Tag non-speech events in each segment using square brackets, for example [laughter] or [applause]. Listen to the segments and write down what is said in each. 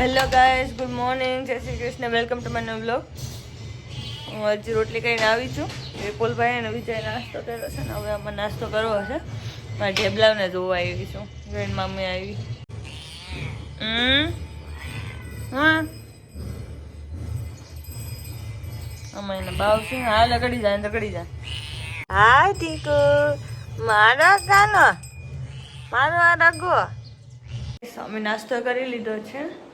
Hello guys good morning જય Shri Krishna. Welcome to my blog હું હજી રોટલી કરીને આવી છું. વિપુલભાઈ અને વિજય નાસ્તો કર્યો છે ને હવે આમાં નાસ્તો કરવો છે. મારા ઢેબલાવને જોવા આવી છું. ગ્રેન્ડ મમ્મી આવી. હા. આમાં એના બાવ છે. હા લગડી જાય લગડી જાય. હા ઠીક મારો ગાનો મારો આ રગો. અમે નાસ્તો કરી લીધો છે.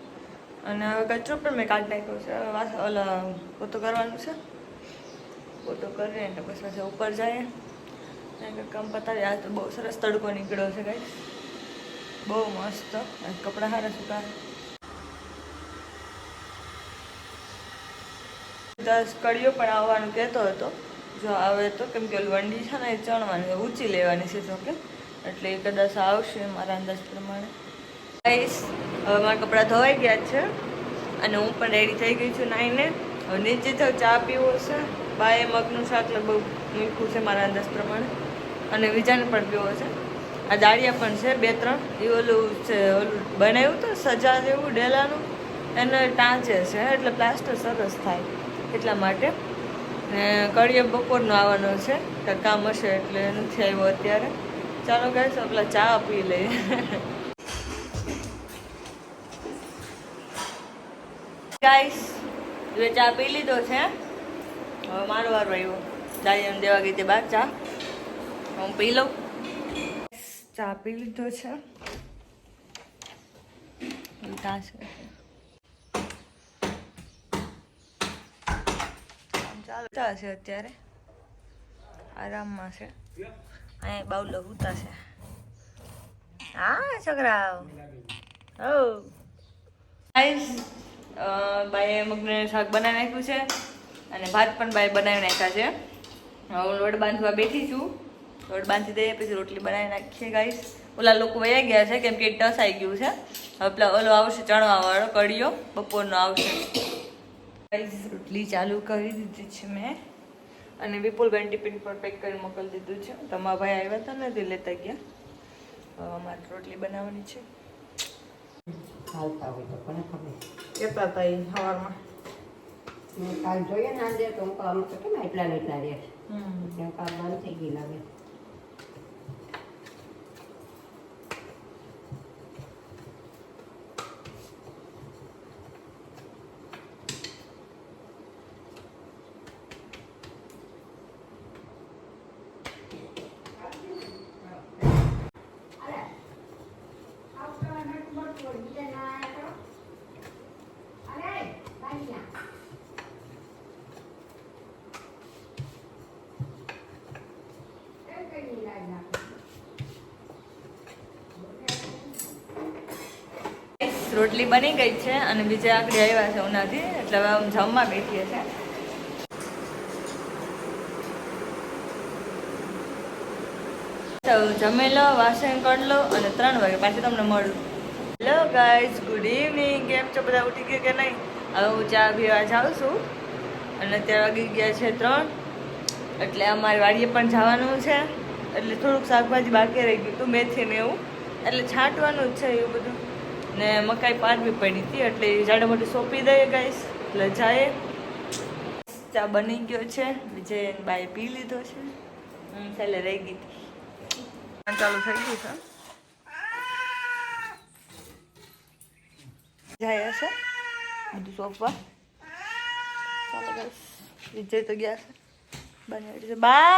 અને હવે કચરો પણ મેં કાઢી નાખ્યો છે. વાસ ઓલા પોતો કરવાનું છે. પોતો કરીએ એટલે પછી પાછા ઉપર કંઈક કામ પતાવી આ તો બહુ સરસ તડકો નીકળ્યો છે કંઈ બહુ મસ્ત. કપડાં સારા સુકા દસ કડીઓ પણ આવવાનું કહેતો હતો. જો આવે તો કેમ કે વંડી છે ને એ ચણવાની ઊંચી લેવાની છે જોકે એટલે એ કદાચ આવશે મારા અંદાજ પ્રમાણે. હવે મારા કપડાં ધોવાઈ ગયા છે અને હું પણ રેડી થઈ ગઈ છું નાઈને. હવે નીચે જાઉં, ચા પીવો છે. બાએ મગનું શાક લગભગ મીઠું છે મારા અંદાજ પ્રમાણે. અને બીજાને પણ પીવો છે. આ દાળિયા પણ છે, બે, ત્રણ. એ ઓલું છે, ઓલું બનાવ્યું તો સજા જેવું ડેલાનું એને ટાંચે છે, એટલે પ્લાસ્ટર સરસ થાય એટલા માટે. ને કડીએ બપોરનો આવવાનો છે કાંઈક કામ હશે એટલે નથી આવ્યો અત્યારે. ચાલો ગાઈસ પેલા ચા પી લઈએ. [laughs] ગાઈસ હવે ચા પી લીધો છે. હવે મારો વાર આવ્યો દાયમ દેવા ગઈ તે બાર ચા. હું પી લઉં. ચા પી લીધો છે. ચાલો ચા છે અત્યારે. આરામમાં છે. અહીંયા બાઉલો ઉતા છે. હા છોકરા હો. બાઈએ મગને શાક બનાવી નાખ્યું છે અને ભાત પણ બાએ બનાવી નાખ્યા છે. હું લોટ બાંધવા બેઠી છું. લોટ બાંધી દઈએ, પછી રોટલી બનાવી નાખીએ ગાઈસ ઓલા લોકો વયા ગયા છે, કેમ કે ટસ આવી ગયું છે. હવે પેલા ઓલો આવશે, ચણવાવાળો કડીયો બપોરનો આવશે. રોટલી ચાલુ કરી દીધી છે મેં. અને વિપુલભાઈ ટિફિન પર પેક કરી મોકલી દીધું છે. તમારા ભાઈ આવ્યા હતા ને, તે લેતા ગયા. હવે અમારે રોટલી બનાવવાની છે. ખબર? કહેતા હતા એ સવારમાં કાલ જોઈએ ના દે તો હું કામ તો કેમ એટલા ને એટલા રહે હમ. ત્યાં કામ બંધ થઈ ગઈ લાગે રોટલી બની ગઈ છે અને બીજા આકડી આવ્યા છે ઉનાથી, એટલે હવે હું જમવા બેઠીએ છે તો જમી લો, વાસણ કરી લો અને ત્રણ વાગે પાછી તમને મળું. ગાઈઝ ગુડ ઇવનિંગ કેમ છો બધા? ઉઠી ગયા કે નહીં? હવે હું ચા પીવા જાઉં છું. અને અત્યારે વાગી ગયા છે ત્રણ. એટલે અમારે વાડીએ પણ જવાનું છે. એટલે થોડુંક શાકભાજી બાકી રહી ગયું હતું મેથી ને એવું. એટલે છાંટવાનું જ છે એવું બધું. ને મકાઈ પાડવી પડી હતી, એટલે જાડો મોટી સોંપી દઈએ ગાઈસ એટલે જાય ચા બની ગયો છે. વિજય બાય પી લીધો છે. છેલ્લે રહી ગઈ. હતી ચાલુ થઈ ગયું છે. જાય હશે બધું સોંપવા ચાલો વિજય તો ગયા છે બની બા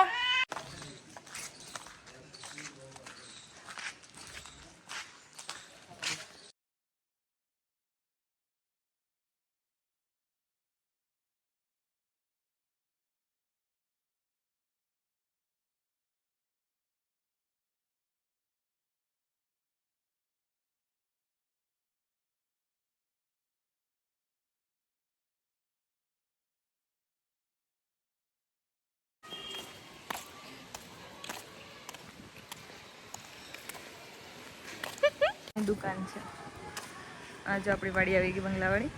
દુકાન છે. આજે આપણી વાડી આવી ગઈ બંગલાવાળી.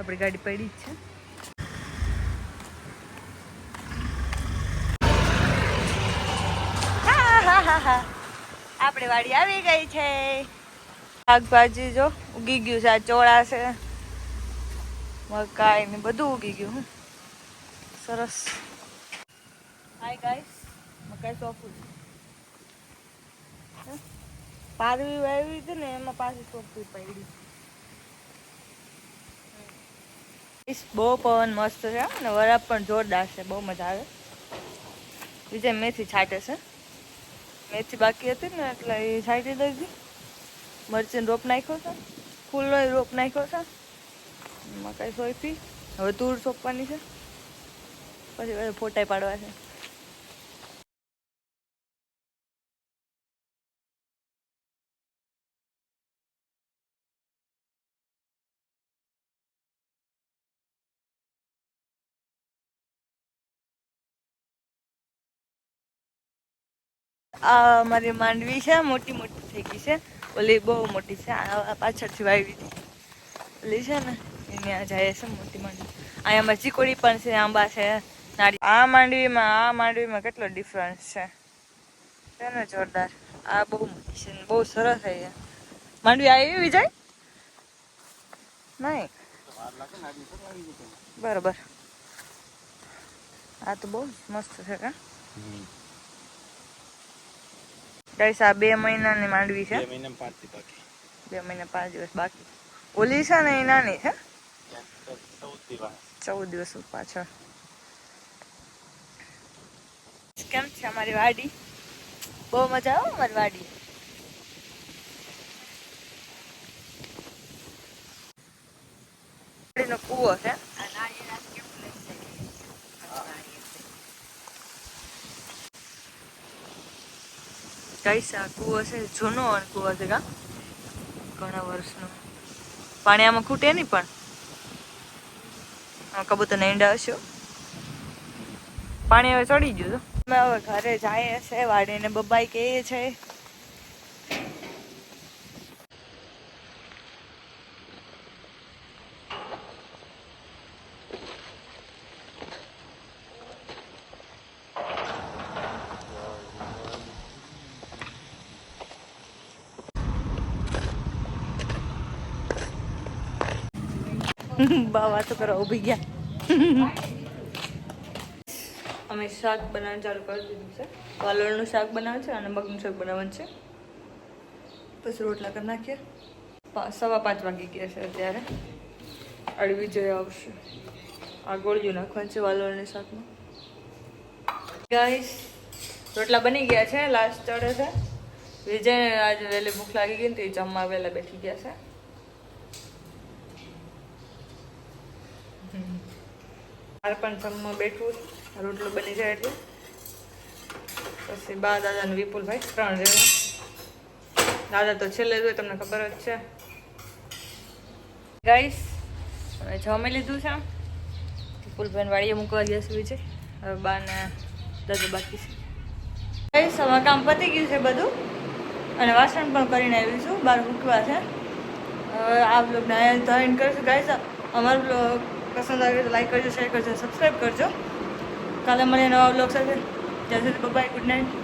આપણી ગાડી પડી જ છે. આપણી વાડી આવી ગઈ છે. શાકભાજી જો ઉગી ગયું છે. આ ચોળા છે. મકાઈ ને બધું ઉગી ગયું. સરસ. હાય ગાઈસ મકાઈ સોફું છું? પારવી વાવી હતી ને, એમાં પાછી સોંપવી પડી. બહુ પવન મસ્ત છે અને વરાપ પણ જોરદાર છે, બહુ મજા આવે. બીજે મેથી છાંટે છે. મેથી બાકી હતી ને, એટલે એ છાંટી દઈ મરચીનો રોપ નાખ્યો છે, ફૂલનો રોપ નાખ્યો છે. મકાઈ સોંપી હવે તૂર સોંપવાની છે. પછી ફોટા પાડવા છે. આ અમારી માંડવી છે, મોટી મોટી થઈ ગઈ છે. ઓલી બહુ મોટી છે, આ પાછળથી વાવી હતી. ઓલી છે ને, એની આ જાય છે મોટી માંડવી. અહીંયા ચીકોડી પણ છે, આંબા છે, નાળી. આ માંડવીમાં આ માંડવીમાં કેટલો ડિફરન્સ છે? છે ને જોરદાર. આ બહુ મોટી છે બહુ સરસ છે માંડવી આવી વિજય નહીં. બરોબર. આ તો બહુ મસ્ત છે કા? ગાઈસ આ બે મહિનાની માંડવી છે? બે મહિના પાંચથી બાકી. બે મહિના પાંચ દિવસ બાકી. ઓલી છે ને એ નાની છે? ચૌદ દિવસ પાછળ. કેમ છે અમારી વાડી? બહુ મજા આવે અમારી વાડી? નો કુવો છે. આ કૂવો છે, જૂનો કૂવો છે કા? ઘણા વર્ષનો. પાણી આમાં ખૂટે નહીં પણ? કબૂતર ઈંડા હશો પાણી હવે ચડી ગયું તો. અમે હવે ઘરે જાય છે વાડીને બબાઈ કે છે [laughs] બા, વાતો કરો ઊભી ગયા. [laughs] અમે શાક બનાવવાનું ચાલુ કરી દીધું છે. વાલોળનું શાક બનાવે છે અને મગનું શાક બનાવવાનું છે. પછી રોટલા કરી નાખીએ. સવા પાંચ વાગી ગયા છે અત્યારે. અડવી જઈ આવશે. આ ગોળિયું નાખવાનું છે વાલોળની શાકમાં. ગાઈસ રોટલા બની ગયા છે લાસ્ટ ચડે છે. વિજય આજે વહેલી ભૂખ લાગી ગઈ ને તો એ જમવા વહેલા બેઠી ગયા છે. મારે પણ જમવા બેઠું રોટલો બની જાય એટલે. પછી બા, દાદા અને વિપુલભાઈ, ત્રણ જણા. દાદા તો છેલ્લે જ હોય, તમને ખબર જ છે. ગાઈસ હવે જમી લીધું છે. વિપુલભાઈ વાડીએ મૂકવા ગયા છે હવે બા ને દાદા બાકી છે. ગાઈસ હવે કામ પતી ગયું છે બધું. અને વાસણ પણ કરીને આવ્યું છું. બહાર મૂકવા છે. હવે આ બ્લોગને અહીંયા જોઈન કરીશું. ગાઈસ અમારો બ્લોગ પસંદ આવે તો લાઈક કરજો શેર કરજો સબસ્ક્રાઈબ કરજો. કાલે મળીએ નવા બ્લોગ સાથે. ત્યાં સુધી બાય ગુડ નાઇટ